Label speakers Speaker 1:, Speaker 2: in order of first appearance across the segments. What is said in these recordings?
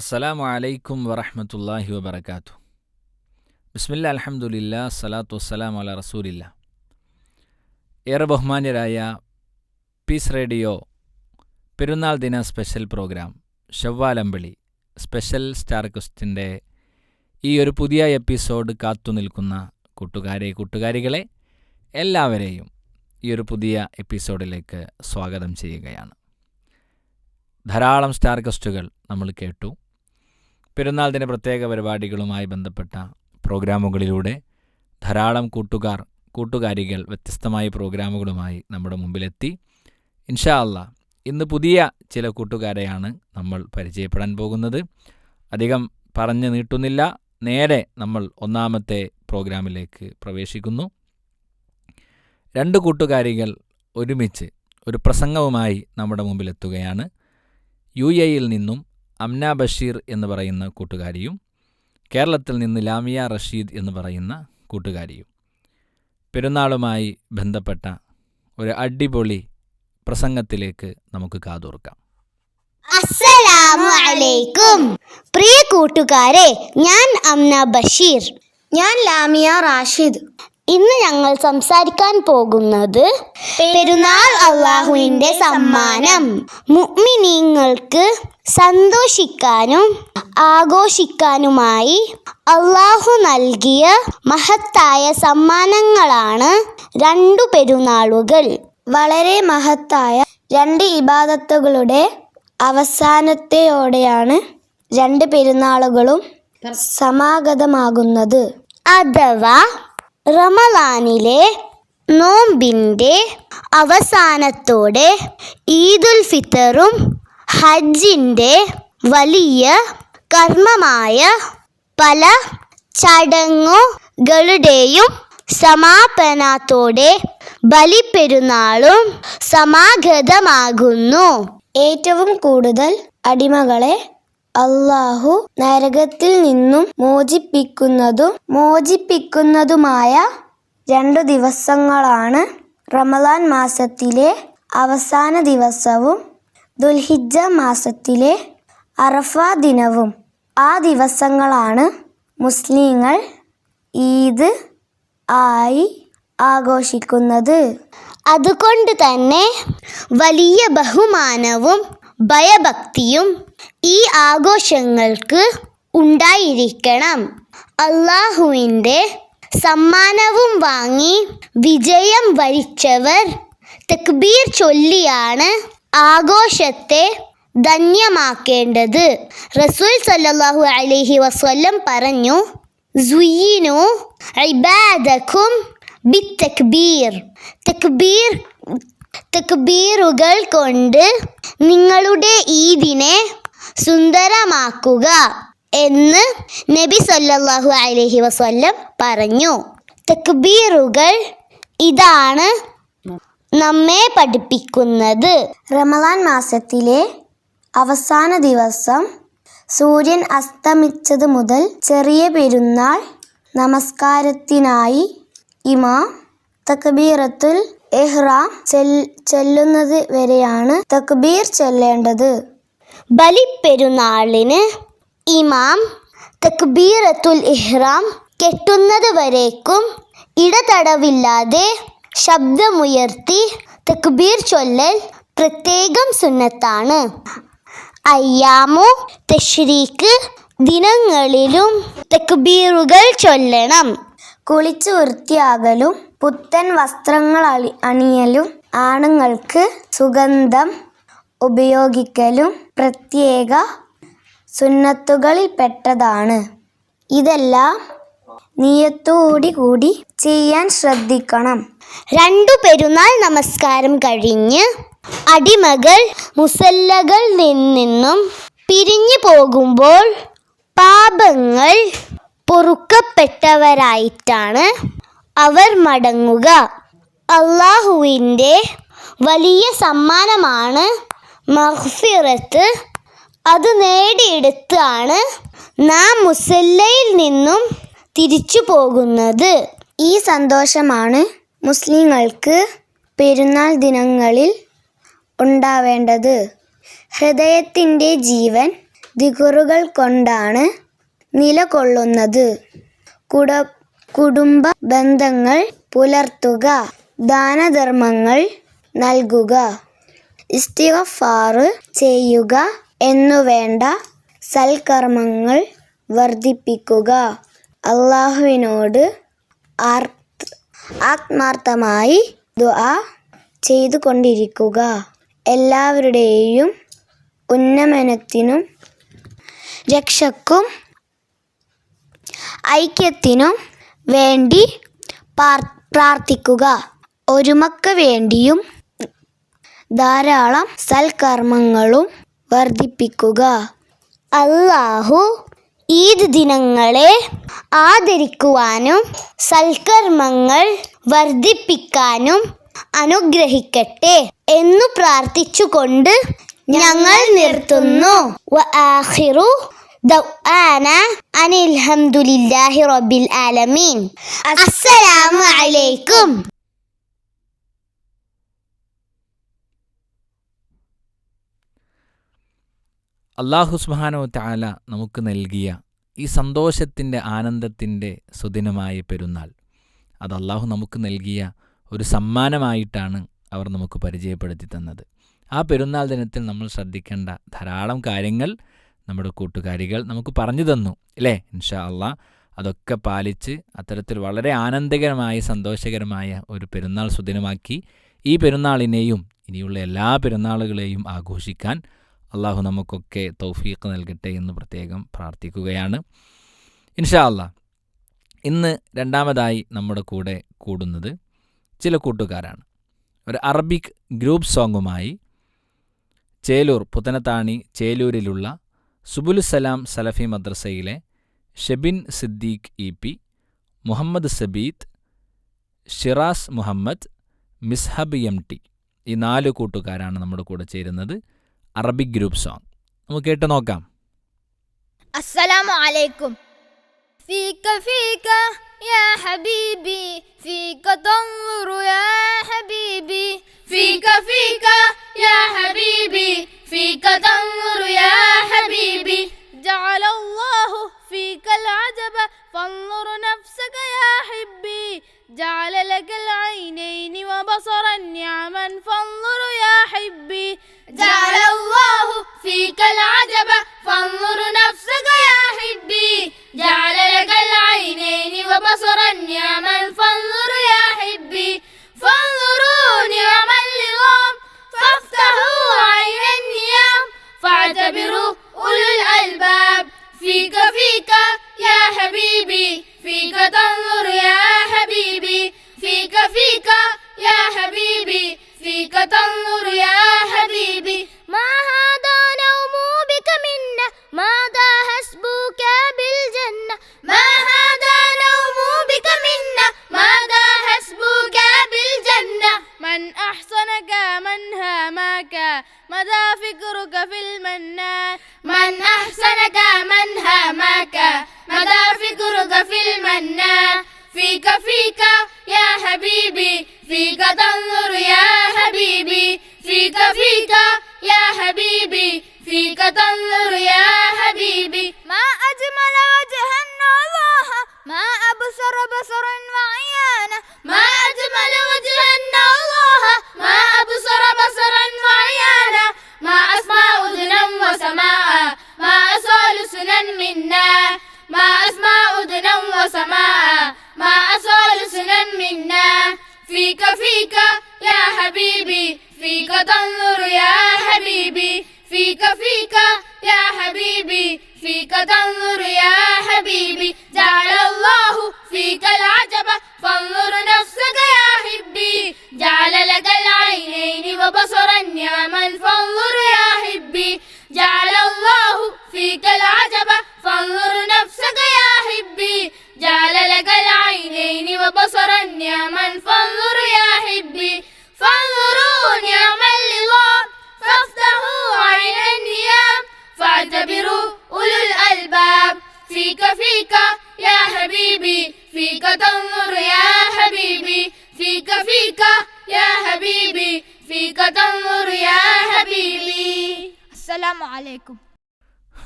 Speaker 1: അസ്സലാമു അലൈക്കും വറഹമത്തല്ലാഹി വബർക്കാത്തു ബിസ്മില്ല അലഹമുല്ല സലാത്തു വസ്സലാം അല റസൂലില്ല ഏറെ ബഹുമാന്യരായ പീസ് റേഡിയോ പെരുന്നാൾ ദിന സ്പെഷ്യൽ പ്രോഗ്രാം ഷവ്വാലമ്പിളി സ്പെഷ്യൽ സ്റ്റാർ ക്വസ്റ്റിന്റെ ഈ ഒരു പുതിയ എപ്പിസോഡ് കാത്തു നിൽക്കുന്ന കൂട്ടുകാരെ കൂട്ടുകാരികളെ എല്ലാവരെയും ഈ ഒരു പുതിയ എപ്പിസോഡിലേക്ക് സ്വാഗതം ചെയ്യുകയാണ്. ധാരാളം സ്റ്റാർ കസ്റ്റുകൾ നമ്മൾ കേട്ടു. പെരുന്നാൾ ദിന പ്രത്യേക പരിപാടികളുമായി ബന്ധപ്പെട്ട പ്രോഗ്രാമുകളിലൂടെ ധാരാളം കൂട്ടുകാർ കൂട്ടുകാരികൾ വ്യത്യസ്തമായ പ്രോഗ്രാമുകളുമായി നമ്മുടെ മുമ്പിലെത്തി. ഇൻഷാ അല്ല ഇന്ന് പുതിയ ചില കൂട്ടുകാരെയാണ് നമ്മൾ പരിചയപ്പെടാൻ പോകുന്നത്. അധികം പറഞ്ഞു നീട്ടുന്നില്ല. നേരെ നമ്മൾ ഒന്നാമത്തെ പ്രോഗ്രാമിലേക്ക് പ്രവേശിക്കുന്നു. രണ്ട് കൂട്ടുകാരികൾ ഒരുമിച്ച് ഒരു പ്രസംഗവുമായി നമ്മുടെ മുമ്പിലെത്തുകയാണ്. യു എയിൽ നിന്നും അംന ബഷീർ എന്ന് പറയുന്ന കൂട്ടുകാരിയും കേരളത്തിൽ നിന്ന് ലാമിയ റഷീദ് എന്ന് പറയുന്ന കൂട്ടുകാരിയും. പെരുന്നാളുമായി ബന്ധപ്പെട്ട ഒരു അടിപൊളി പ്രസംഗത്തിലേക്ക് നമുക്ക് കാതോർക്കാം.
Speaker 2: അസ്സലാമു അലൈക്കും പ്രിയ കൂട്ടുകാരെ ഞാൻ അംന ബഷീർ. ഞാൻ ലാമിയ റാഷിദ്. ഇന്ന് ഞങ്ങൾ സംസാരിക്കാൻ പോകുന്നത് പെരുന്നാൾ അള്ളാഹുവിന്റെ സമ്മാനം. മുഅ്മിനീങ്ങൾക്ക് സന്തോഷിക്കാനും ആഘോഷിക്കാനുമായി അള്ളാഹു നൽകിയ മഹത്തായ സമ്മാനങ്ങളാണ് രണ്ടു പെരുന്നാളുകൾ. വളരെ മഹത്തായ രണ്ട് ഇബാദത്തുകളുടെ അവസാനത്തെയോടെയാണ് രണ്ട് പെരുന്നാളുകളും സമാഗതമാകുന്നത്. അഥവാ റമലാനിലെ നോമ്പിന്റെ അവസാനത്തോടെ ഈദുൽ ഫിത്തറും ഹജ്ജിന്റെ വലിയ കർമ്മമായ പല ചടങ്ങുകളുടെയും സമാപനത്തോടെ ബലിപ്പെരുന്നാളും സമാഗതമാകുന്നു. ഏറ്റവും കൂടുതൽ അടിമകളെ അള്ളാഹു നരകത്തിൽ നിന്നും മോചിപ്പിക്കുന്നതും മോചിപ്പിക്കുന്നതുമായ രണ്ടു ദിവസങ്ങളാണ് റമദാൻ മാസത്തിലെ അവസാന ദിവസവും ദുൽഹിജ്ജ മാസത്തിലെ അറഫ ദിനവും ആ ദിവസങ്ങളാണ് മുസ്ലിങ്ങൾ ഈദ് ആയി ആഘോഷിക്കുന്നത്. അതുകൊണ്ട് തന്നെ വലിയ ബഹുമാനവും ഭയഭക്തിയും ഈ ആഘോഷങ്ങൾക്ക് ഉണ്ടായിരിക്കണം. അള്ളാഹുവിന്റെ സമ്മാനവും വാങ്ങി വിജയം വരിച്ചവർ തക്ബീർ ചൊല്ലിയാണ് ആഘോഷത്തെ ധന്യമാക്കേണ്ടത്. റസൂൽ സല്ലാഹു അലൈഹി വസ്വല്ലം പറഞ്ഞു സുയ്യിനു ഇബാദക്കും ബി തക്ബീർ തക്ബീറുകൾ കൊണ്ട് നിങ്ങളുടെ ഈദിനെ സുന്ദരമാക്കുക എന്ന് നബി സല്ലാഹു അലഹി വസല്ലം പറഞ്ഞു. തക്ബീറുകൾ ഇതാണ് നമ്മെ പഠിപ്പിക്കുന്നത്. റമലാൻ മാസത്തിലെ അവസാന ദിവസം സൂര്യൻ അസ്തമിച്ചത് മുതൽ ചെറിയ പെരുന്നാൾ നമസ്കാരത്തിനായി ഇമാം തക്ബീറത്തുൽ ഇഹ്റാം ചെല്ലുന്നത് വരെയാണ് തക്ബീർ ചെല്ലേണ്ടത്. ബലിപ്പെരുന്നാളിന് ഇമാം തക്ബീറത്തുൽ ഇഹ്റാം കെട്ടുന്നത് വരേക്കും ഇടതടവില്ലാതെ ശബ്ദമുയർത്തി തക്ബീർ ചൊല്ലൽ പ്രത്യേകം സുന്നത്താണ്. അയ്യാമു തഷ്രീക്ക് ദിനങ്ങളിലും തക്ബീറുകൾ ചൊല്ലണം. കുളിച്ചു വൃത്തിയാകലും പുത്തൻ വസ്ത്രങ്ങൾ അണി അണിയലും ആണുങ്ങൾക്ക് സുഗന്ധം ഉപയോഗിക്കലും പ്രത്യേക സുന്നത്തുകളിൽ പെട്ടതാണ്. ഇതെല്ലാം നീയത്തോടി കൂടി ചെയ്യാൻ ശ്രദ്ധിക്കണം. രണ്ടു പെരുന്നാൾ നമസ്കാരം കഴിഞ്ഞ് അടിമകൾ മുസല്ലകൾ നിന്നും പിരിഞ്ഞു പോകുമ്പോൾ പാപങ്ങൾ പൊറുക്കപ്പെട്ടവരായിട്ടാണ് അവർ മടങ്ങുക. അള്ളാഹുവിന്റെ വലിയ സമ്മാനമാണ് മഹ്ഫിറത്ത് അത് നേടിയെടുത്താണ് നാം മുസല്ലയിൽ നിന്നും തിരിച്ചു പോകുന്നത്. ഈ സന്തോഷമാണ് മുസ്ലിങ്ങൾക്ക് പെരുന്നാൾ ദിനങ്ങളിൽ ഉണ്ടാവേണ്ടത് ഹൃദയത്തിന്റെ ജീവൻ ദിഗറുകൾ കൊണ്ടാണ് നിലകൊള്ളുന്നത്. കുട കുടുംബ ബന്ധങ്ങൾ പുലർത്തുക ദാനധർമ്മങ്ങൾ നൽകുക ഇസ്തിഗഫാറ് ചെയ്യുക എന്നുവേണ്ട സൽക്കർമ്മങ്ങൾ വർദ്ധിപ്പിക്കുക. അള്ളാഹുവിനോട് ആർ- ആത്മാർത്ഥമായി ദുആ ചെയ്തുകൊണ്ടിരിക്കുക. എല്ലാവരുടെയും ഉന്നമനത്തിനും രക്ഷക്കും ഐക്യത്തിനും വേണ്ടി പ്രാർത്ഥിക്കുക. ഒരുമക്ക് വേണ്ടിയും ധാരാളം സൽക്കർമ്മങ്ങളും വർദ്ധിപ്പിക്കുക. അള്ളാഹു ഈദ് ദിനങ്ങളെ ആദരിക്കുവാനും സൽക്കർമ്മങ്ങൾ വർദ്ധിപ്പിക്കാനും അനുഗ്രഹിക്കട്ടെ എന്നു പ്രാർത്ഥിച്ചുകൊണ്ട് ഞങ്ങൾ നിർത്തുന്നു. വആഖിറു ദൗആന അനിൽ ഹംദുലില്ലാഹി റബ്ബിൽ ആലമീൻ. അസ്സലാമു അലൈക്കും.
Speaker 1: അള്ളാഹു സുബാനോ താല നമുക്ക് നൽകിയ ഈ സന്തോഷത്തിന്റെ ആനന്ദത്തിന്റെ സുദിനമായ പെരുന്നാൾ. അത് അള്ളാഹു നമുക്ക് നൽകിയ ഒരു സമ്മാനമായിട്ടാണ് അവർ നമുക്ക് പരിചയപ്പെടുത്തി തന്നത്. ആ പെരുന്നാൾ ദിനത്തിൽ നമ്മൾ ശ്രദ്ധിക്കേണ്ട ധാരാളം കാര്യങ്ങൾ നമ്മുടെ കൂട്ടുകാരികൾ നമുക്ക് പറഞ്ഞു തന്നു അല്ലേ? ഇൻഷാ അള്ളാഹ് അതൊക്കെ പാലിച്ച് അത്തരത്തിൽ വളരെ ആനന്ദകരമായ സന്തോഷകരമായ ഒരു പെരുന്നാൾ സുദിനമാക്കി ഈ പെരുന്നാളിനെയും ഇനിയുള്ള എല്ലാ പെരുന്നാളുകളെയും ആഘോഷിക്കാൻ അള്ളാഹു നമുക്കൊക്കെ തൗഫീഖ് നൽകട്ടെ എന്ന് പ്രത്യേകം പ്രാർത്ഥിക്കുകയാണ്. ഇൻഷാ അല്ലാ ഇന്ന് രണ്ടാമതായി നമ്മുടെ കൂടെ കൂടുന്നത് ചില കൂട്ടുകാരാണ്. ഒരു അറബിക് ഗ്രൂപ്പ് സോങ്ങുമായി ചേലൂർ പുത്തനത്താണി ചേലൂരിലുള്ള Subulussalam Salafi മദ്രസയിലെ Shebin Siddique E P Muhammad Sabeeth Shiraz Muhammad Mishab M T ഈ നാല് കൂട്ടുകാരാണ് നമ്മുടെ കൂടെ ചേരുന്നത്. അറബിക് ഗ്രൂപ്പ് സോങ് നമുക്ക് കേട്ട് നോക്കാം
Speaker 3: السلام عليكم فيك فيك يا حبيبي فيك تنظر يا حبيبي فيك فيك يا حبيبي فيك تنظر يا حبيبي جعل الله فيك العجب فانظر نفسك يا حبي. جعل لك العينين وبصرا نعما فانظر يا حبي. جعل الله فيك العجب فانظر نفسك يا حبي. جعل لك العينين وبصرا نعما فانظر يا حبي. فانظروا نعم اللغام فيك تنظر يا حبيبي. ما هذا نوم بك منا ماذا حسبك بالجنة؟ ما هذا نوم بك منا ماذا حسبك بالجنة؟ من أحسنك من هامك مدى فكرك في المنان من أحسنك من هامك مدى فكرك في المنان فيك فيك يا حبيبي فيك تنظر يا حبيبي فيك فيك يا حبيبي فيك تنظر يا حبيبي. ما أجمل وجها الله ما أبصر بصرا وعيانا ما أجمل وجها الله ما أبصر بصرا وعيانا ما أسمع أذنا وسماء ما أصال سنا منا. ما أسمع أذنا وسماء فيك فيك يا حبيبي فيك تنظر يا حبيبي فيك فيك يا حبيبي فيك تنظر يا حبيبي. جعل الله فيك العجب فانظر نفسك يا حبي. جعل لك العينين وبصرا نعما فانظر يا حبي. جعل الله فيك العجب فانظر نفسك يا حبي. جعل لك العينين وبصرا نعما فانظر يا حبي فانظروا نعم اللغام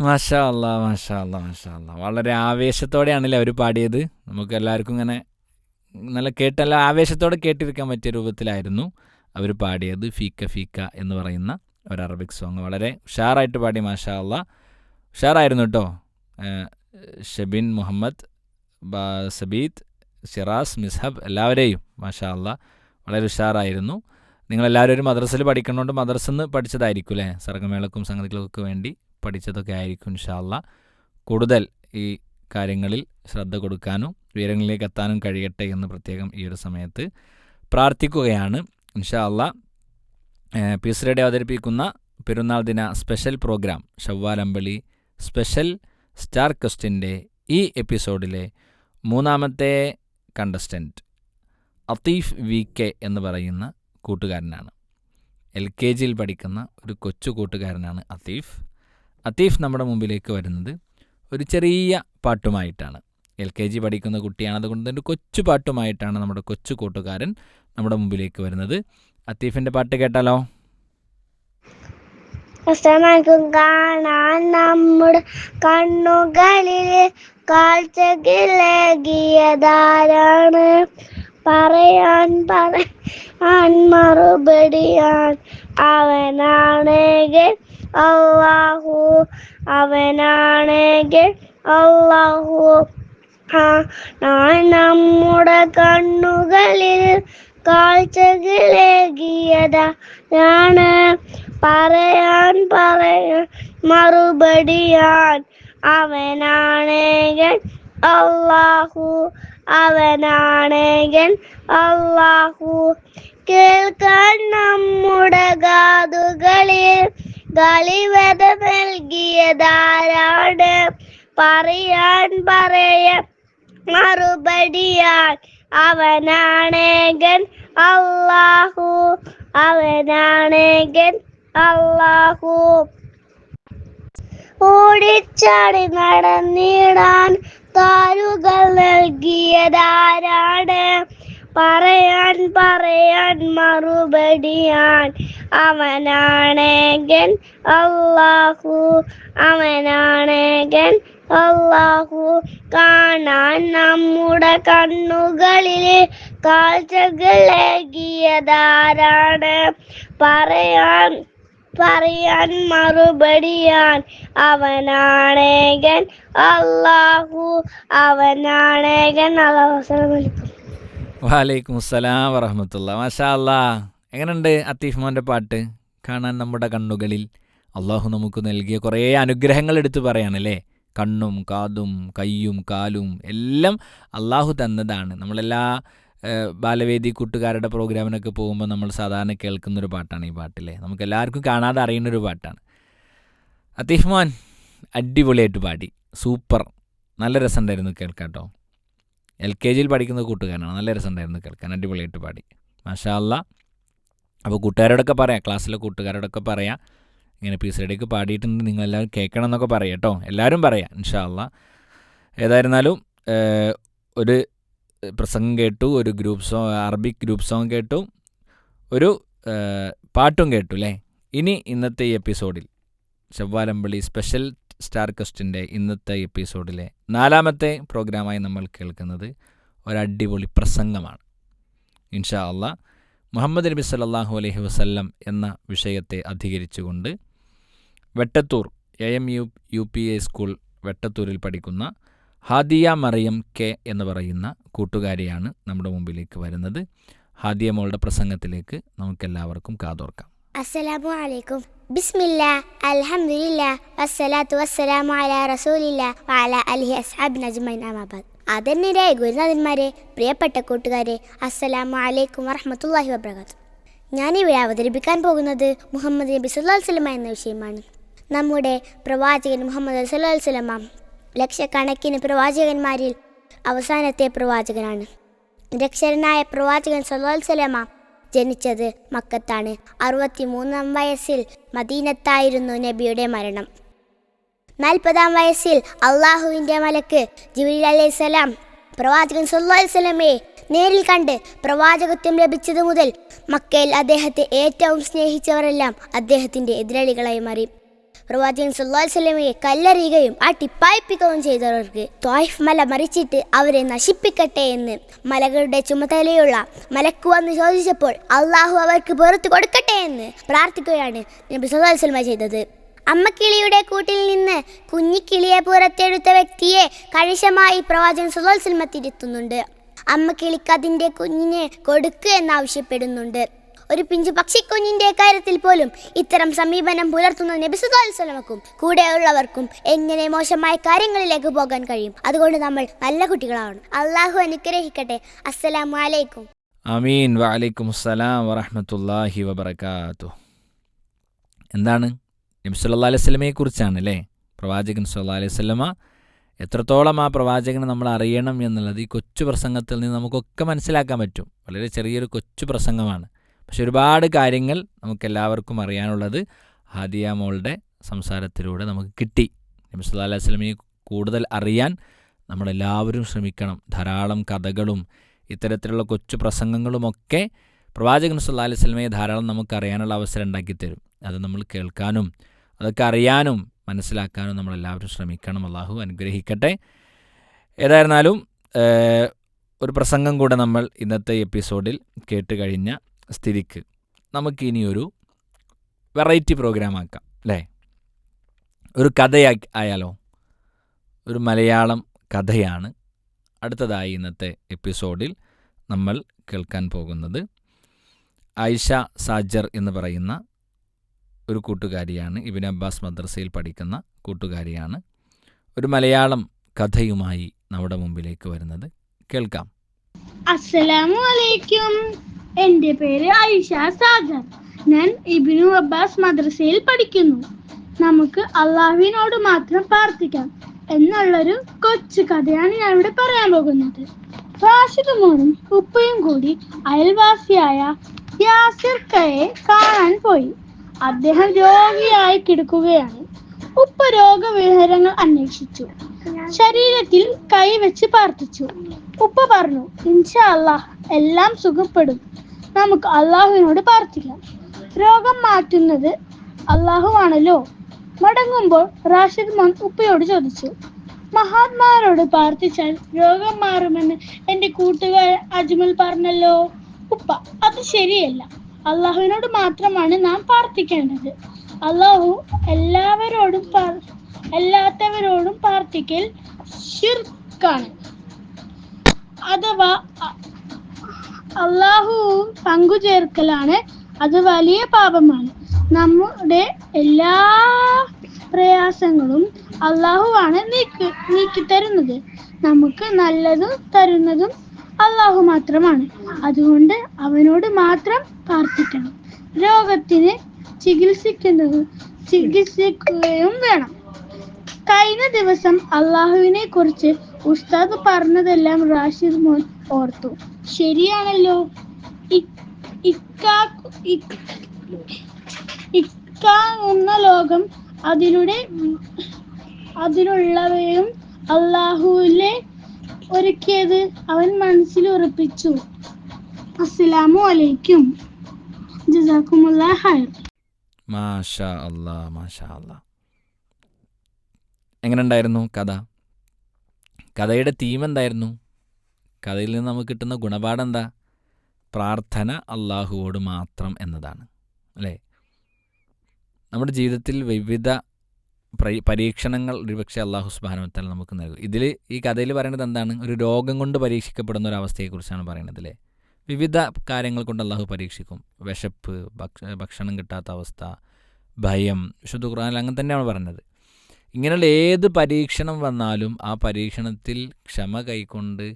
Speaker 1: അല്ലാ മാഷാ മാഷാല്ല വളരെ ആവേശത്തോടെയാണല്ലേ അവർ പാടിയത്. നമുക്ക് എല്ലാവർക്കും ഇങ്ങനെ നല്ല കേട്ട് നല്ല ആവേശത്തോടെ കേട്ടിരിക്കാൻ പറ്റിയ രൂപത്തിലായിരുന്നു അവർ പാടിയത്. ഫീക്ക ഫീക്ക എന്ന് പറയുന്ന ഒരു അറബിക് സോങ് വളരെ ഉഷാറായിട്ട് പാടി മാഷാ അല്ലാ ഉഷാറായിരുന്നു കേട്ടോ ഷബിൻ മുഹമ്മദ് സബീദ് ഷിറാസ് മിസ്ഹബ് എല്ലാവരെയും മാഷാ വളരെ ഉഷാറായിരുന്നു. നിങ്ങളെല്ലാവരും ഒരു മദ്രസയിൽ പഠിക്കണോണ്ട് മദ്രസയിൽ നിന്ന് പഠിച്ചതായിരിക്കും അല്ലേ സർഗമേളക്കും സംഗതികൾക്കൊക്കെ വേണ്ടി. പഠിച്ചതൊക്കെ ആയിരിക്കും ഇൻഷാല്ല കൂടുതൽ ഈ കാര്യങ്ങളിൽ ശ്രദ്ധ കൊടുക്കാനും ഉയരങ്ങളിലേക്ക് എത്താനും കഴിയട്ടെ എന്ന് പ്രത്യേകം ഈ ഒരു സമയത്ത് പ്രാർത്ഥിക്കുകയാണ്. ഇൻഷാല്ല പീസ് റേഡിയോ അവതരിപ്പിക്കുന്ന പെരുന്നാൾ ദിന സ്പെഷ്യൽ പ്രോഗ്രാം ഷവ്വാലമ്പളി സ്പെഷ്യൽ സ്റ്റാർ ക്വസ്റ്റിന്റെ ഈ എപ്പിസോഡിലെ മൂന്നാമത്തെ കണ്ടസ്റ്റന്റ് അതീഫ് വി കെ എന്ന് പറയുന്ന കൂട്ടുകാരനാണ്. എൽ കെ ജിയിൽ പഠിക്കുന്ന ഒരു കൊച്ചു കൂട്ടുകാരനാണ് അത്തീഫ്. അത്തീഫ് നമ്മുടെ മുമ്പിലേക്ക് വരുന്നത് ഒരു ചെറിയ പാട്ടുമായിട്ടാണ്. എൽ കെ ജി പഠിക്കുന്ന കുട്ടിയാണ് അതുകൊണ്ട് തന്നെ കൊച്ചു പാട്ടുമായിട്ടാണ് നമ്മുടെ കൊച്ചു കൂട്ടുകാരൻ നമ്മുടെ മുമ്പിലേക്ക് വരുന്നത്. അത്തീഫിന്റെ പാട്ട് കേട്ടാലോ?
Speaker 4: അസ്സലാമലൈക്കും കാണാൻ നമ്മുടെ കണ്ണുകളിൽ കാഴ്ചകിലേകിയതാരാണ് പറയാൻ പറയാൻ മറുപടിയാൻ അവനാണെങ്കിൽ അള്ളാഹു അവനാണെങ്കിൽ അള്ളാഹു നമ്മുടെ കണ്ണുകളിൽ കാഴ്ചകളേകിയതാണ്. പറയാൻ പറയാൻ മറുപടിയാൻ അവനാണെങ്കിൽ അള്ളാഹു അവനാണെങ്കിൽ അള്ളാഹു കേൾക്കാൻ നമ്മുടെ കാതുകളിൽ കളിവത നൽകിയതാരാണ്? പറയാൻ പറയ. മറുപടിയാൻ അവനാണേകൻ അള്ളാഹു അവനാണേകൻ അള്ളാഹു ഓടിച്ചാടി നടന്നിടാൻ താരുകൾ നൽകിയതാരാണ് പറയാൻ പറയാൻ മറുപടിയാൻ അവനാണെങ്കിൽ അള്ളാഹു അവനാണെങ്കിൽ അള്ളാഹു കാണാൻ നമ്മുടെ കണ്ണുകളിൽ കാഴ്ചകളേകിയതാരാണ് പറയാൻ പറയാൻ മറുപടിയാൻ അവനാണേകൻ അള്ളാഹു അവനാണേകൻ അള്ളാഹു
Speaker 1: വാലൈക്കും അസ്സലാം വറഹമത്തുള്ള. മാഷാ അല്ലാ എങ്ങനെയുണ്ട് അത്തീഫ് മോന്റെ പാട്ട്? കാണാൻ നമ്മുടെ കണ്ണുകളിൽ അള്ളാഹു നമുക്ക് നൽകിയ കുറേ അനുഗ്രഹങ്ങൾ എടുത്തു പറയാനല്ലേ കണ്ണും കാതും കയ്യും കാലും എല്ലാം അള്ളാഹു തന്നതാണ്. നമ്മളെല്ലാ ബാലവേദി കൂട്ടുകാരുടെ പ്രോഗ്രാമിനൊക്കെ പോകുമ്പോൾ നമ്മൾ സാധാരണ കേൾക്കുന്നൊരു പാട്ടാണ് ഈ പാട്ടിലെ നമുക്ക് എല്ലാവർക്കും കാണാതെ അറിയുന്നൊരു പാട്ടാണ്. അത്തീഫ് മോൻ അടിപൊളിയായിട്ട് പാടി. സൂപ്പർ. നല്ല രസമുണ്ടായിരുന്നു കേൾക്കാം കേട്ടോ എൽ കെ ജിയിൽ പഠിക്കുന്ന കൂട്ടുകാരനാണ്. നല്ല രസമുണ്ടായിരുന്നു കേൾക്കാൻ. അടിപൊളിയായിട്ട് പാടി. മാഷാ അല്ല അപ്പോൾ കൂട്ടുകാരോടൊക്കെ പറയാം. ക്ലാസ്സിലെ കൂട്ടുകാരോടൊക്കെ പറയാം. ഇങ്ങനെ പീസ് റെഡിക്ക് പാടിയിട്ടുണ്ട്. നിങ്ങളെല്ലാവരും കേൾക്കണം എന്നൊക്കെ പറയാം കേട്ടോ. എല്ലാവരും പറയാം ഇൻഷാല്ല ഏതായിരുന്നാലും ഒരു പ്രസംഗം കേട്ടു ഒരു group song Arabic group song കേട്ടു ഒരു പാട്ടും കേട്ടു അല്ലേ? ഇനി ഇന്നത്തെ ഈ എപ്പിസോഡിൽ ചവ്വാലമ്പള്ളി സ്പെഷ്യൽ സ്റ്റാർ ക്വസ്റ്റിന്റെ ഇന്നത്തെ എപ്പിസോഡിലെ നാലാമത്തെ പ്രോഗ്രാമായി നമ്മൾ കേൾക്കുന്നത് ഒരടിപൊളി പ്രസംഗമാണ്. ഇൻഷാ അള്ളാ മുഹമ്മദ് നബി സല്ലല്ലാഹു അലൈഹി വസല്ലം എന്ന വിഷയത്തെ അധികരിച്ചുകൊണ്ട് Vettathur A M U U P A school വെട്ടത്തൂരിൽ പഠിക്കുന്ന ഹാദിയ മറിയം കെ എന്ന് പറയുന്ന കൂട്ടുകാരിയാണ് നമ്മുടെ മുമ്പിലേക്ക് വരുന്നത്. ഹാദിയ മോളുടെ പ്രസംഗത്തിലേക്ക് നമുക്കെല്ലാവർക്കും കാതോർക്കാം.
Speaker 4: അസ്സലാമു അലൈക്കും ബിസ്മില്ല അൽഹംദുലില്ല വസ്സലാത്തു വസ്സലാമു അലാ റസൂലില്ല വഅല അലിഹി അസ്ഹാബിൻ അജ്മൈൻ അമാബാദ് ആദരണീയരായ ഗുരുനാഥന്മാരെ പ്രിയപ്പെട്ട കൂട്ടുകാരെ അസ്സലാമു അലൈക്കും വറഹ്മത്തുള്ളാഹി വബറകാത്ത് ഞാനിവിടെ അവതരിപ്പിക്കാൻ പോകുന്നത് മുഹമ്മദ് നബി അലൈഹി വസല്ലമ എന്ന വിഷയമാണ്. നമ്മുടെ പ്രവാചകൻ മുഹമ്മദ് അലൈഹി വസല്ലമ ലക്ഷക്കണക്കിന് പ്രവാചകന്മാരിൽ അവസാനത്തെ പ്രവാചകനാണ്. രക്ഷരനായ പ്രവാചകൻ അലൈഹി വസല്ലമ ജനിച്ചത് മക്കത്താണ്. അറുപത്തിമൂന്നാം വയസ്സിൽ മദീനത്തായിരുന്നു നബിയുടെ മരണം. നാൽപ്പതാം വയസ്സിൽ അള്ളാഹുവിന്റെ മലക്ക് ജിബ്രീൽ അലൈഹിസ്സലാം പ്രവാചകൻ അലൈഹി നേരിൽ കണ്ട് പ്രവാചകത്വം ലഭിച്ചതു മുതൽ മക്കയിൽ അദ്ദേഹത്തെ ഏറ്റവും സ്നേഹിച്ചവരെല്ലാം അദ്ദേഹത്തിന്റെ എതിരാളികളായി മാറി.
Speaker 2: പ്രവാചകൻ സുല്ലാസ്ലമിയെ കല്ലെറിയുകയും ടിപ്പായിപ്പിക്കുകയും ചെയ്തവർക്ക് ത്വായിഫ് മല മറിച്ചിട്ട് അവരെ നശിപ്പിക്കട്ടെ എന്ന് മലകളുടെ ചുമതലയുള്ള മലക്ക് വന്ന് ചോദിച്ചപ്പോൾ അള്ളാഹു അവർക്ക് പുറത്തു കൊടുക്കട്ടെ എന്ന് പ്രാർത്ഥിക്കുകയാണ് നബി സുല്ലാസ്ലമ ചെയ്തത്. അമ്മക്കിളിയുടെ കൂട്ടിൽ നിന്ന് കുഞ്ഞിക്കിളിയെ പുറത്തെടുത്ത വ്യക്തിയെ കണിശമായി പ്രവാചകൻ സുലോത്സൽമ തിരുത്തുന്നുണ്ട്. അമ്മക്കിളിക്ക് അതിന്റെ കുഞ്ഞിനെ കൊടുക്കുക എന്നാവശ്യപ്പെടുന്നുണ്ട് ഒരു പിഞ്ചു പക്ഷിക്കുഞ്ഞിന്റെ കാര്യത്തിൽ പോലും ഇത്തരം സമീപനം പുലർത്തുന്ന നബി സല്ലല്ലാഹു അലൈഹി വസല്ലമക്കും കൂടെയുള്ളവർക്കും എങ്ങനെ മോശമായ കാര്യങ്ങളിലേക്ക് പോകാൻ കഴിയും? അതുകൊണ്ട് നമ്മൾ നല്ല കുട്ടികളാണ് അള്ളാഹു അനുഗ്രഹിക്കട്ടെ. അസ്സലാമു അലൈക്കും.
Speaker 1: അമീൻ വലൈക്കും അസ്സലാം വറഹമത്തല്ലാഹി വബർക്കാത്തു എന്താണ്? നബി സല്ലാ അലൈഹി സ്വലമയെ കുറിച്ചാണ് അല്ലേ? പ്രവാചകൻ സല്ലാ അലൈഹി വസല്ലമ എത്രത്തോളം ആ പ്രവാചകനെ നമ്മൾ അറിയണം എന്നുള്ളത് ഈ കൊച്ചു പ്രസംഗത്തിൽ നിന്ന് നമുക്കൊക്കെ മനസ്സിലാക്കാൻ പറ്റും. വളരെ ചെറിയൊരു കൊച്ചു പ്രസംഗമാണ്. പക്ഷെ ഒരുപാട് കാര്യങ്ങൾ നമുക്കെല്ലാവർക്കും അറിയാനുള്ളത് ഹാദിയ മോളുടെ സംസാരത്തിലൂടെ നമുക്ക് കിട്ടി. നബി സല്ലല്ലാഹു അലൈഹി സ്വലമിനെ കൂടുതൽ അറിയാൻ നമ്മളെല്ലാവരും ശ്രമിക്കണം. ധാരാളം കഥകളും ഇത്തരത്തിലുള്ള കൊച്ചു പ്രസംഗങ്ങളുമൊക്കെ പ്രവാചകൻ സല്ലല്ലാഹു അലൈഹി സ്വലമയെ ധാരാളം നമുക്ക് അറിയാനുള്ള അവസരം ഉണ്ടാക്കി തരും അത് നമ്മൾ കേൾക്കാനും അതൊക്കെ അറിയാനും മനസ്സിലാക്കാനും നമ്മളെല്ലാവരും ശ്രമിക്കണം. അള്ളാഹു അനുഗ്രഹിക്കട്ടെ. ഏതായിരുന്നാലും ഒരു പ്രസംഗം കൂടെ നമ്മൾ ഇന്നത്തെ എപ്പിസോഡിൽ കേട്ട് കഴിഞ്ഞ സ്ഥിതിക്ക് നമുക്കിനിയൊരു വെറൈറ്റി പ്രോഗ്രാം ആക്കാം അല്ലേ? ഒരു കഥയാക്കി ആയാലോ? ഒരു മലയാളം കഥയാണ് അടുത്തതായി ഇന്നത്തെ എപ്പിസോഡിൽ നമ്മൾ കേൾക്കാൻ പോകുന്നത്. ആയിഷ സാജർ എന്ന് പറയുന്ന ഒരു കൂട്ടുകാരിയാണ് ഇബിൻ അബ്ബാസ് മദ്രസയിൽ പഠിക്കുന്ന കൂട്ടുകാരിയാണ്. ഒരു മലയാളം കഥയുമായി നമ്മുടെ മുമ്പിലേക്ക് വരുന്നത്. കേൾക്കാം.
Speaker 5: അസ്സലാമു അലൈക്കും. എന്റെ പേര് ഐഷ സാഗർ ഞാൻ ഇബിനു അബ്ബാസ് മദ്രസയിൽ പഠിക്കുന്നു. നമുക്ക് അള്ളാഹുവിനോട് മാത്രം പ്രാർത്ഥിക്കാം എന്നുള്ളൊരു കൊച്ചു കഥയാണ് ഞാൻ ഇവിടെ പറയാൻ പോകുന്നത്. റാഷിദ് ഉപ്പയും കൂടി അയൽവാസിയായ യാസിർക്കയെ കയെ കാണാൻ പോയി. അദ്ദേഹം രോഗിയായി കിടക്കുകയാണ്. ഉപ്പ രോഗവിവരങ്ങൾ അന്വേഷിച്ചു. ശരീരത്തിൽ കൈവച്ച് പ്രാർത്ഥിച്ചു. ഉപ്പ പറഞ്ഞു ഇൻഷാ അല്ലാഹ് എല്ലാം സുഖപ്പെടും. നമുക്ക് അള്ളാഹുവിനോട് പ്രാർത്ഥിക്കാം. രോഗം മാറ്റുന്നത് അള്ളാഹുവാണല്ലോ. മടങ്ങുമ്പോൾ റാഷിദ് മോൻ ഉപ്പയോട് ചോദിച്ചു മഹാത്മാരോട് പ്രാർത്ഥിച്ചാൽ രോഗം മാറുമെന്ന് എന്റെ കൂട്ടുകാർ അജ്മൽ പറഞ്ഞല്ലോ? ഉപ്പ അത് ശരിയല്ല. അള്ളാഹുവിനോട് മാത്രമാണ് നാം പ്രാർത്ഥിക്കേണ്ടത്. അള്ളാഹു എല്ലാവരോടും എല്ലാത്തവരോടും പ്രാർത്ഥിക്കൽ ഷിർക്കാണ് അഥവാ അ- അള്ളാഹു പങ്കുചേർക്കലാണ്. അത് വലിയ പാപമാണ്. നമ്മുടെ എല്ലാ പ്രയാസങ്ങളും അള്ളാഹുവാണ് നീക്കി നീക്കി തരുന്നത് നമുക്ക് നല്ലതും തരുന്നതും അള്ളാഹു മാത്രമാണ്. അതുകൊണ്ട് അവനോട് മാത്രം പ്രാർത്ഥിക്കണം. രോഗത്തിന് ചികിത്സിക്കുന്നതും ചികിത്സിക്കുകയും വേണം. കഴിഞ്ഞ ദിവസം അള്ളാഹുവിനെ കുറിച്ച് ഉസ്താദ് പറഞ്ഞതെല്ലാം റാഷിദ് മോൻ ഓർത്തു. ശരിയാണല്ലോ. ഇ- ഇക്കാ- ഇ- ഇക്കാവുന്ന ലോകം അതിലൂടെ അതിലുള്ളവയും അള്ളാഹുവിലെ ഒരുക്കിയത് അവൻ മനസ്സിൽ ഉറപ്പിച്ചു. അസ്സലാമു അലൈക്കും. ജസാക്കുമുള്ള ഹൈർ
Speaker 1: മാഷാ അല്ലാ മാഷാ അല്ലാ എങ്ങനെ ഉണ്ടായിരുന്നു കഥ? കഥയുടെ തീം എന്തായിരുന്നു? കഥയിൽ നിന്ന് നമുക്ക് കിട്ടുന്ന ഗുണപാഠം എന്താ പ്രാർത്ഥന അള്ളാഹുവോട് മാത്രം എന്നതാണ് അല്ലേ? നമ്മുടെ ജീവിതത്തിൽ വിവിധ പ്രൈ- പരീക്ഷണങ്ങൾ ഒരുപക്ഷെ അള്ളാഹു സുബാനവത്താൽ നമുക്ക് നൽകും. ഇതിൽ ഈ കഥയിൽ പറയുന്നത് എന്താണ്? ഒരു രോഗം കൊണ്ട് പരീക്ഷിക്കപ്പെടുന്ന ഒരു അവസ്ഥയെക്കുറിച്ചാണ് പറയുന്നത് അല്ലേ? വിവിധ കാര്യങ്ങൾ കൊണ്ട് അള്ളാഹു പരീക്ഷിക്കും. വിശപ്പ് ഭക്ഷണം കിട്ടാത്ത അവസ്ഥ ഭയം വിശുദ്ധ ഖുർആനിൽ അങ്ങനെ തന്നെയാണ് പറഞ്ഞത് ഇങ്ങനെയുള്ള ഏത് പരീക്ഷണം വന്നാലും ആ പരീക്ഷണത്തിൽ ക്ഷമ കൈക്കൊണ്ട്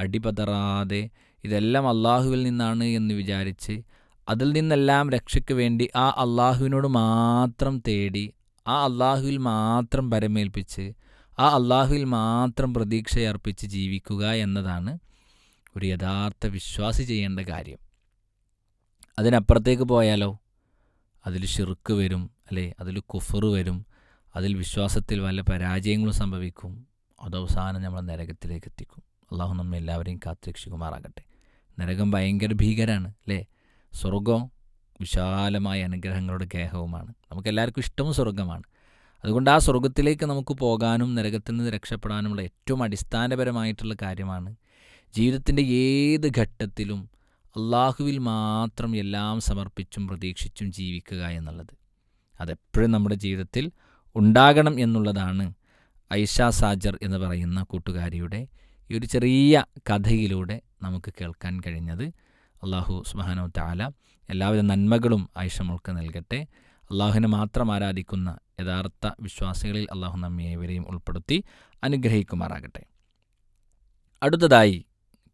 Speaker 1: അടിപതറാതെ ഇതെല്ലാം അള്ളാഹുവിൽ നിന്നാണ് എന്ന് വിചാരിച്ച് അതിൽ നിന്നെല്ലാം രക്ഷയ്ക്ക് വേണ്ടി ആ അള്ളാഹുവിനോട് മാത്രം തേടി ആ അള്ളാഹുവിൽ മാത്രം പരമേൽപ്പിച്ച് ആ അള്ളാഹുവിൽ മാത്രം പ്രതീക്ഷയർപ്പിച്ച് ജീവിക്കുക എന്നതാണ് ഒരു യഥാർത്ഥ വിശ്വാസി ചെയ്യേണ്ട കാര്യം. അതിനപ്പുറത്തേക്ക് പോയാലോ? അതിൽ ഷിർക്ക് വരും അല്ലേ? അതിൽ കുഫർ വരും അതിൽ വിശ്വാസത്തിൽ വല്ല പരാജയങ്ങളും സംഭവിക്കും അതവസാനം നമ്മളെ നരകത്തിലേക്ക് എത്തിക്കും. അള്ളാഹു നമ്മെ എല്ലാവരെയും കാത്തുരക്ഷിക്കുമാറാകട്ടെ. നരകം ഭയങ്കര ഭീകരാണ് അല്ലേ? സ്വർഗം വിശാലമായ അനുഗ്രഹങ്ങളുടെ ഗേഹവുമാണ് നമുക്കെല്ലാവർക്കും ഇഷ്ടവും സ്വർഗമാണ് അതുകൊണ്ട് ആ സ്വർഗത്തിലേക്ക് നമുക്ക് പോകാനും നരകത്തിൽ നിന്ന് രക്ഷപ്പെടാനുമുള്ള ഏറ്റവും അടിസ്ഥാനപരമായിട്ടുള്ള കാര്യമാണ് ജീവിതത്തിന്റെ ഏത് ഘട്ടത്തിലും അള്ളാഹുവിൽ മാത്രം എല്ലാം സമർപ്പിച്ചും പ്രതീക്ഷിച്ചും ജീവിക്കുക എന്നുള്ളത്. അതെപ്പോഴും നമ്മുടെ ജീവിതത്തിൽ ഉണ്ടാകണം എന്നുള്ളതാണ് ഐഷ സാജർ എന്ന് പറയുന്ന കൂട്ടുകാരിയുടെ ഈ ഒരു ചെറിയ കഥയിലൂടെ നമുക്ക് കേൾക്കാൻ കഴിഞ്ഞത്. അള്ളാഹു സുബാനോ താല എല്ലാവിധ നന്മകളും ഐഷ മോൾക്ക് നൽകട്ടെ. അള്ളാഹുവിനെ മാത്രം ആരാധിക്കുന്ന യഥാർത്ഥ വിശ്വാസികളിൽ അള്ളാഹു നമ്മെ ഏവരെയും ഉൾപ്പെടുത്തി അനുഗ്രഹിക്കുമാറാകട്ടെ. അടുത്തതായി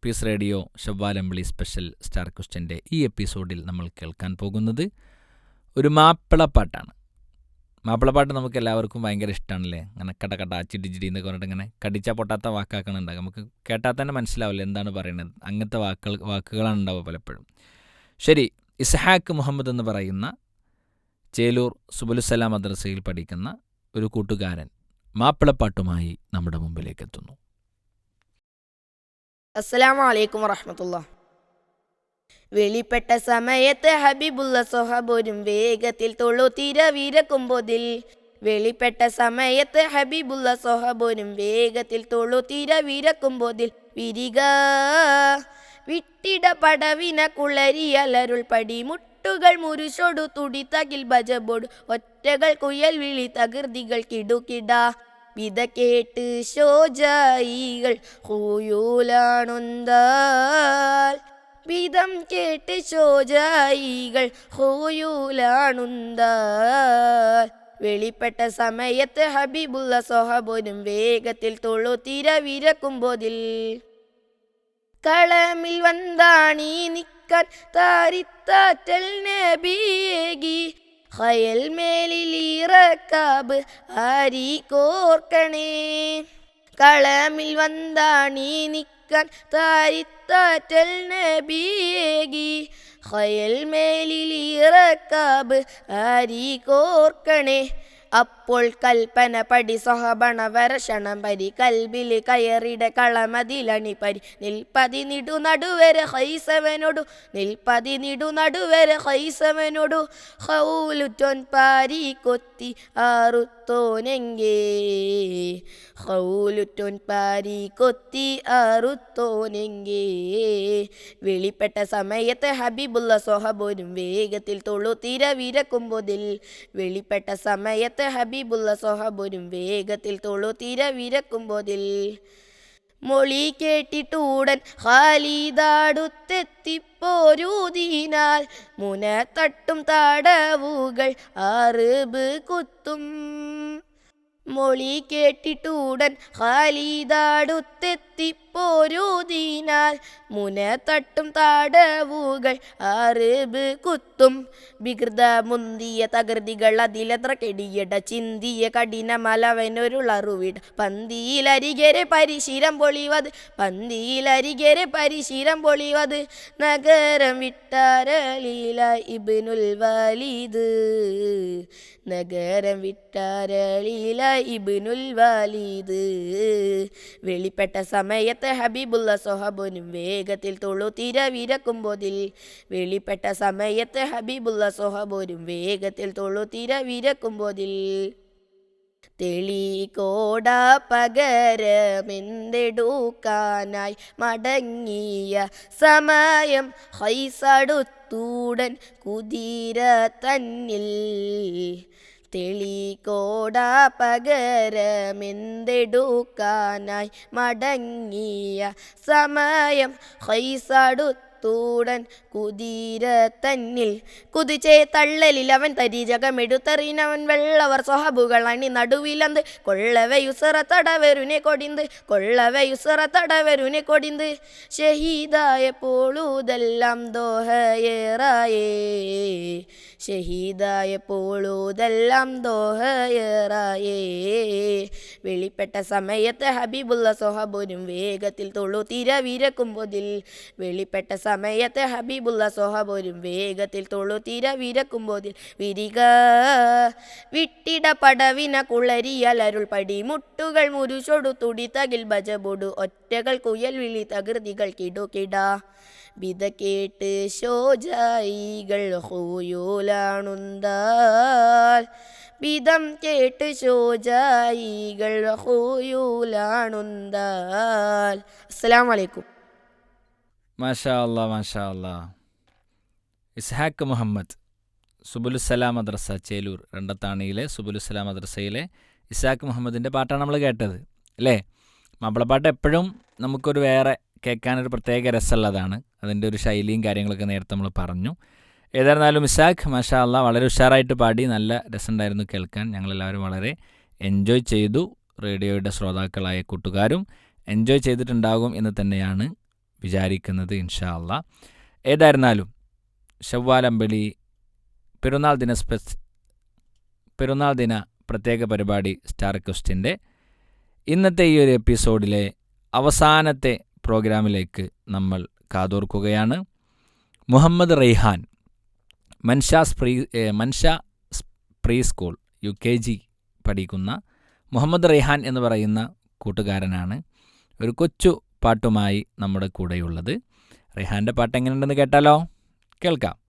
Speaker 1: പീസ് റേഡിയോ ഷവ്വാലമ്പിളി സ്പെഷ്യൽ സ്റ്റാർ ക്വസ്റ്റന്റെ ഈ എപ്പിസോഡിൽ നമ്മൾ കേൾക്കാൻ പോകുന്നത് ഒരു മാപ്പിളപ്പാട്ടാണ്. മാപ്പിളപ്പാട്ട് നമുക്ക് എല്ലാവർക്കും ഭയങ്കര ഇഷ്ടമാണല്ലേ അങ്ങനെ കട കട ചിടി ചിടി എന്നൊക്കെ പറഞ്ഞിട്ട് ഇങ്ങനെ കടിച്ചാൽ പൊട്ടാത്ത വാക്കാക്കണുണ്ടാകും നമുക്ക് കേട്ടാൽ തന്നെ മനസ്സിലാവില്ല എന്താണ് പറയുന്നത് അങ്ങനത്തെ വാക്കുകൾ വാക്കുകളാണ് ഉണ്ടാവുക പലപ്പോഴും. ശരി ഇസ്ഹാക്ക് മുഹമ്മദ് എന്ന് പറയുന്ന ചേലൂർ സുബുലുസലാം മദ്രസയിൽ പഠിക്കുന്ന ഒരു കൂട്ടുകാരൻ മാപ്പിളപ്പാട്ടുമായി നമ്മുടെ മുമ്പിലേക്ക് എത്തുന്നു.
Speaker 6: അസ്സലാമു അലൈക്കും വറഹമത്തുള്ള വെളിപ്പെട്ട സമയത്ത് ഹബീബുള്ള സൊഹബോരും വേഗത്തിൽ തൊള്ളു തീര വീരക്കുമ്പോതിൽ. വെളിപ്പെട്ട സമയത്ത് ഹബീബുള്ള സൊഹബോരും വേഗത്തിൽ തൊള്ളു തീര വീരക്കുമ്പോതിൽ. വിരിക വിട്ടിട പടവിന കുളരിയലരുൾ പടി. മുട്ടുകൾ മുരുശോടു തുടി തകിൽ ഭജബോട്. ഒറ്റകൾ കുയൽ വിളി തകൃതികൾ കിടുകിട. വിത കേട്ട് ശോജായികൾ ഹൂയൂലാണുന്താൽ വിധം കേട്ട് ശോചായികൾ ഹോയൂലാണുന്ത വെളിപ്പെട്ട സമയത്ത് ഹബീബുള്ള സൊഹബോനും വേഗത്തിൽ തൊള്ളു തിരവിരക്കുമ്പോതിൽ കളമിൽ വന്താണീ നിക്കാൻ താരിത്താറ്റൽ നബിയേകി ഹയൽ മേലിൽ ഇറക്കാബ് ആരി കോർക്കണേ കളമിൽ വന്താണീ നിക്കാൻ താരിത്താറ്റൽ നബിയേകി ഹയൽ മേലിലീറക്കാബ് ആരി കോർക്കണേ. അപ്പോൾ കൽപ്പന പടി സഹബണ വരഷണം പരി കൽബിൽ കയറിട കളമതിലണി പരി. നിൽപ്പതി നിടു നടുവരെ ഹൈസവനോടു. നിൽപ്പതി നിടു നടുവരെ ഹൈസവനോടു. ഹൗലുറ്റോൻ പാരി കൊത്തി ആറുത്തോനെങ്കേ ഹൗലുറ്റോൻ പാരി കൊത്തി ആറുത്തോനെങ്കേ വെളിപ്പെട്ട സമയത്ത് ഹബീബുള്ള സൊഹബോനും വേഗത്തിൽ തൊള്ളു തിര വിരക്കുമ്പോതിൽ. വെളിപ്പെട്ട സമയത്ത് ഹബീബുള്ള സൊഹബോനും വേഗത്തിൽ തൊള്ളു തിര വിരക്കുമ്പോതിൽ. മൊളി കേട്ടിട്ടൂടൻ ഹാലിതാടുത്തെത്തിപ്പോരൂതിനാൽ മുന തട്ടും തടവുകൾ അറിബ് കുത്തും. മൊളി കേട്ടിട്ടൂടൻ ഹാലിതാടുത്തെത്തിപ്പോരൂതിനാൽ മുന തട്ടും താടവുകൾ അറിവ് കുത്തും. വികൃത മുന്തിയ തകൃതികൾ അതിലെത്ര കെടിയട ചിന്തിയ കഠിന മലവനൊരുളറുവിട പന്തിയിലരികരെ പരിശീലം പൊളിവത് പന്തിയിലരികരെ പരിശീലം പൊളിവത് നഗരം വിട്ടാരലീല ഇബിനുൽ വാലിദ് നഗരം വിട്ടാരലീല ഇബിനുൽ വാലിദ് വെളിപ്പെട്ട സമയത്ത് ഹബീബുള്ള സൊഹബുനും വേഗത്തിൽ തൊളു തിര വിരക്കുമ്പോതിൽ വെളിപ്പെട്ട സമയത്ത് ഹബീബുള്ള സൊഹബുനും വേഗത്തിൽ തൊളു തിര വിരക്കുമ്പോതിൽ തെളികോട പകരമെന്തെടുക്കാനായി മടങ്ങിയ സമയം ഹൈസടുത്തൂടൻ കുതിര തന്നിൽ. തെളികോട പകരമെന്തെടുക്കാനായി മടങ്ങിയ സമയം ഹൈസടുത്തൂടൻ കുതിര തന്നിൽ കുതിച്ചേ തള്ളലിൽ അവൻ തരിചകമെടുത്തറിനവൻ വെള്ളവർ സ്വഹബുകൾ അണി നടുവിലന്ത് കൊള്ളവയുസറ തടവരുനെ കൊടിന്ത് കൊള്ളവയുസറ തടവരുനെ കൊടിന്ത്. ഷഹീദായ പോളൂതെല്ലാം ദോഹയേറായേ. ഷഹീദായ ദോഹയറായേ. വെളിപ്പെട്ട സമയത്ത് ഹബീബുള്ള സൊഹബുനും വേഗത്തിൽ തൊള്ളു തിര വിരക്കുമ്പോതിൽ വെളിപ്പെട്ട സമയത്ത് ഹബീബുള്ള സൊഹബുനും വേഗത്തിൽ തൊള്ളു തിര വിരക്കുമ്പോതിൽ വിരിക വിട്ടിട പടവിന കുളരിയലരുൾ പടി മുട്ടുകൾ മുരുചൊടു തുടി തകിൽ ബജബൊടു ഒറ്റകൾ കുയൽ വിളി തകൃതികൾ കിടുകിട വിത കേട്ട് ശോജായികൾ ഹൂയൂലാണുന്താൽ. വിധം കേട്ട് ശോജായികൾ ഹൂയൂലാണുന്താൽ. അസ്സലാമു അലൈക്കും.
Speaker 1: മാഷാ അല്ലാ മാഷാ അല്ലാ ഇസ്ഹാക്ക് മുഹമ്മദ് സുബുലുസലാം മദ്രസ ചേലൂർ രണ്ടത്താണിയിലെ സുബുലുസലാം മദ്രസയിലെ ഇസാഖ് മുഹമ്മദിന്റെ പാട്ടാണ് നമ്മൾ കേട്ടത് അല്ലേ? മാപ്പിളപ്പാട്ട് എപ്പോഴും നമുക്കൊരു വേറെ കേൾക്കാനൊരു പ്രത്യേക രസമുള്ളതാണ്. അതിന്റെ ഒരു ശൈലിയും കാര്യങ്ങളൊക്കെ നേരത്തെ നമ്മൾ പറഞ്ഞു. ഏതായിരുന്നാലും ഇസാഖ് മാഷാ അല്ല വളരെ ഉഷാറായിട്ട് പാടി നല്ല രസമുണ്ടായിരുന്നു കേൾക്കാൻ. ഞങ്ങളെല്ലാവരും വളരെ എൻജോയ് ചെയ്തു. റേഡിയോയുടെ ശ്രോതാക്കളായ കൂട്ടുകാരും എൻജോയ് ചെയ്തിട്ടുണ്ടാകും എന്ന് തന്നെയാണ് വിചാരിക്കുന്നത് ഇൻഷാ അല്ല ഏതായിരുന്നാലും ഷവ്വാലമ്പലി പെരുന്നാൾ ദിന സ്പെസ് പെരുന്നാൾ ദിന പ്രത്യേക പരിപാടി സ്റ്റാർ ക്വസ്റ്റിന്റെ ഇന്നത്തെ ഈ ഒരു എപ്പിസോഡിലെ അവസാനത്തെ പ്രോഗ്രാമിലേക്ക് നമ്മൾ കാതോർക്കുകയാണ്. Muhammad Raihan Manshas pre Mansha pre school U K G പഠിക്കുന്ന മുഹമ്മദ് റെയ്ഹാൻ എന്ന് പറയുന്ന കൂട്ടുകാരനാണ്. ഒരു കൊച്ചു പാട്ടുമായി നമ്മുടെ കൂടെയുള്ളത്. റെയ്ഹാന്റെ പാട്ട് എങ്ങനെയുണ്ടെന്ന് കേട്ടാലോ? കേൾക്കാം.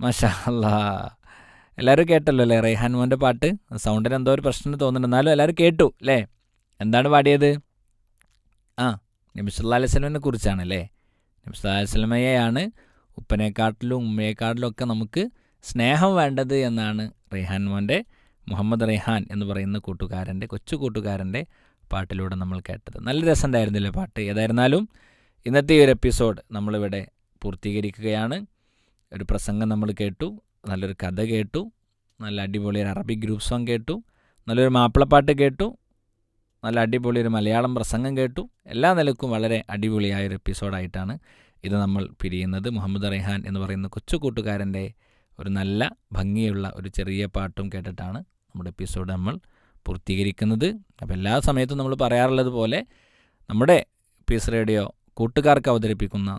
Speaker 1: മാഷാ അല്ലാ എല്ലാവരും കേട്ടല്ലോ അല്ലേ? റൈഹാൻ മോന്റെ പാട്ട്. സൗണ്ടിന് എന്തോ ഒരു പ്രശ്നം തോന്നുന്നുണ്ട്. എന്നാലും എല്ലാവരും കേട്ടു അല്ലേ? എന്താണ് പാടിയത്? ആ നബിസുല്ലാ അലൈഹി സ്വലമിനെ കുറിച്ചാണ് അല്ലേ? നബിസുല്ലാ അലൈഹി ഉപ്പനെക്കാട്ടിലും ഉമ്മയെക്കാട്ടിലും ഒക്കെ നമുക്ക് സ്നേഹം വേണ്ടത് എന്നാണ് റെയ്ഹാൻ മോന്റെ മുഹമ്മദ് റെയ്ഹാൻ എന്ന് പറയുന്ന കൂട്ടുകാരന്റെ കൊച്ചു കൂട്ടുകാരന്റെ പാട്ടിലൂടെ നമ്മൾ കേട്ടത്. നല്ല രസമുണ്ടായിരുന്നില്ലേ പാട്ട്? ഏതായിരുന്നാലും ഇന്നത്തെ ഈ ഒരു എപ്പിസോഡ് നമ്മളിവിടെ പൂർത്തീകരിക്കുകയാണ്. ഒരു പ്രസംഗം നമ്മൾ കേട്ടു നല്ലൊരു കഥ കേട്ടു നല്ല അടിപൊളി ഒരു അറബിക് ഗ്രൂപ്പ് സോങ് കേട്ടു നല്ലൊരു മാപ്പിളപ്പാട്ട് കേട്ടു നല്ല അടിപൊളി ഒരു മലയാളം പ്രസംഗം കേട്ടു. എല്ലാ നിലക്കും വളരെ അടിപൊളിയായ ഒരു എപ്പിസോഡായിട്ടാണ് ഇത് നമ്മൾ പിരിയുന്നത്. മുഹമ്മദ് റെഹാൻ എന്ന് പറയുന്ന കൊച്ചു കൂട്ടുകാരന്റെ ഒരു നല്ല ഭംഗിയുള്ള ഒരു ചെറിയ പാട്ടും കേട്ടിട്ടാണ് നമ്മുടെ എപ്പിസോഡ് നമ്മൾ പൂർത്തീകരിക്കുന്നത്. അപ്പോൾ എല്ലാ സമയത്തും നമ്മൾ പറയാറുള്ളത് പോലെ നമ്മുടെ പീസ് റേഡിയോ കൂട്ടുകാർക്ക് അവതരിപ്പിക്കുന്ന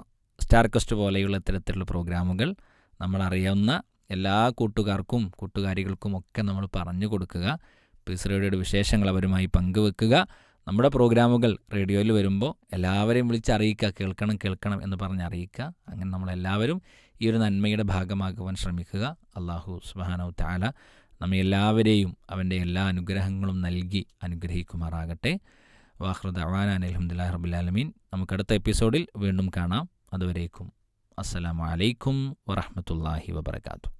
Speaker 1: സ്റ്റാർ കസ്റ്റ് പോലെയുള്ള ഇത്തരത്തിലുള്ള പ്രോഗ്രാമുകൾ നമ്മൾ അറിയാവുന്ന എല്ലാ കൂട്ടുകാർക്കും കൂട്ടുകാരികൾക്കും ഒക്കെ നമ്മൾ പറഞ്ഞു കൊടുക്കുക. പീസ് റേഡിയോയുടെ വിശേഷങ്ങൾ അവരുമായി പങ്കുവെക്കുക. നമ്മുടെ പ്രോഗ്രാമുകൾ റേഡിയോയിൽ വരുമ്പോൾ എല്ലാവരെയും വിളിച്ച് അറിയിക്കുക കേൾക്കണം കേൾക്കണം എന്ന് പറഞ്ഞ് അറിയിക്കുക. അങ്ങനെ നമ്മളെല്ലാവരും ഈ ഒരു നന്മയുടെ ഭാഗമാകുവാൻ ശ്രമിക്കുക. അള്ളാഹു സുബാനോ താല നമ്മെ എല്ലാവരെയും അവന്റെ എല്ലാ അനുഗ്രഹങ്ങളും നൽകി അനുഗ്രഹിക്കുമാറാകട്ടെ. വാഹൃദ് അവാനാൻ അലഹമുല്ലാ റബുലാലമീൻ നമുക്കടുത്ത എപ്പിസോഡിൽ വീണ്ടും കാണാം. അതുവരേക്കും. അസ്സലാമു അലൈക്കും വറഹമത്തല്ലാഹി വബർക്കാത്തു